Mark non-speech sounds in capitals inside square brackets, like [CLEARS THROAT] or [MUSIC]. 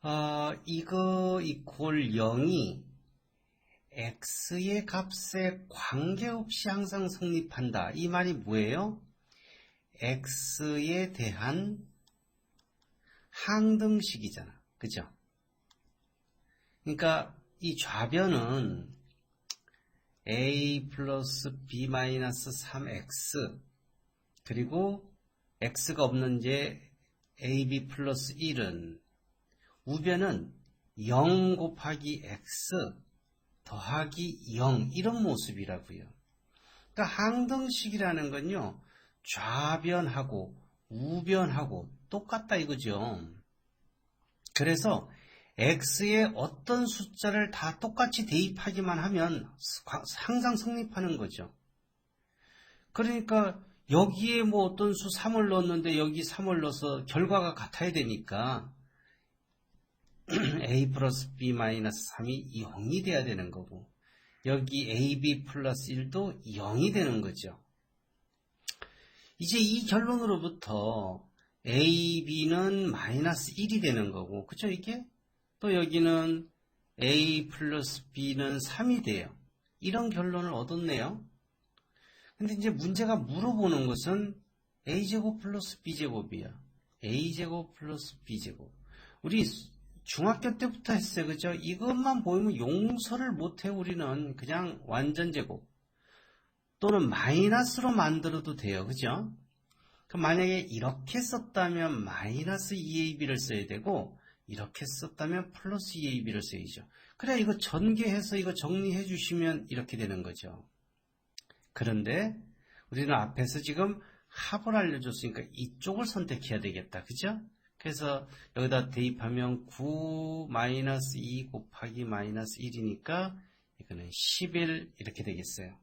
어, 이거 이퀄 0이 x의 값에 관계없이 항상 성립한다. 이 말이 뭐예요? x에 대한 항등식이잖아. 그죠? 그러니까 이 좌변은 a 플러스 b 마이너스 3x 그리고 x가 없는 제 ab 플러스 1은 우변은 0 곱하기 x 더하기 0 이런 모습이라고요. 그러니까 항등식이라는 건요. 좌변하고 우변하고 똑같다 이거죠. 그래서 x에 어떤 숫자를 다 똑같이 대입하기만 하면 항상 성립하는 거죠. 그러니까 여기에 뭐 어떤 수 3을 넣었는데 여기 3을 넣어서 결과가 같아야 되니까 [CLEARS THROAT] a 플러스 b 마이너스 3이 0이 돼야 되는 거고 여기 ab 플러스 1도 0이 되는 거죠. 이제 이 결론으로부터 ab는 마이너스 1이 되는 거고 그쵸 이게? 또 여기는 a 플러스 b는 3이 돼요. 이런 결론을 얻었네요. 근데 이제 문제가 물어보는 것은 a제곱 플러스 b제곱이야. a제곱 플러스 b제곱. 우리 중학교 때부터 했어요. 그죠? 이것만 보이면 용서를 못해 우리는 그냥 완전 제곱 또는 마이너스로 만들어도 돼요. 그죠? 그럼 만약에 이렇게 썼다면 마이너스 2ab를 써야 되고 이렇게 썼다면 플러스 2ab를 써야죠. 그래 이거 전개해서 이거 정리해 주시면 이렇게 되는 거죠. 그런데 우리는 앞에서 지금 합을 알려줬으니까 이쪽을 선택해야 되겠다. 그죠? 그래서 여기다 대입하면 9 마이너스 2 곱하기 마이너스 1이니까 이거는 11 이렇게 되겠어요.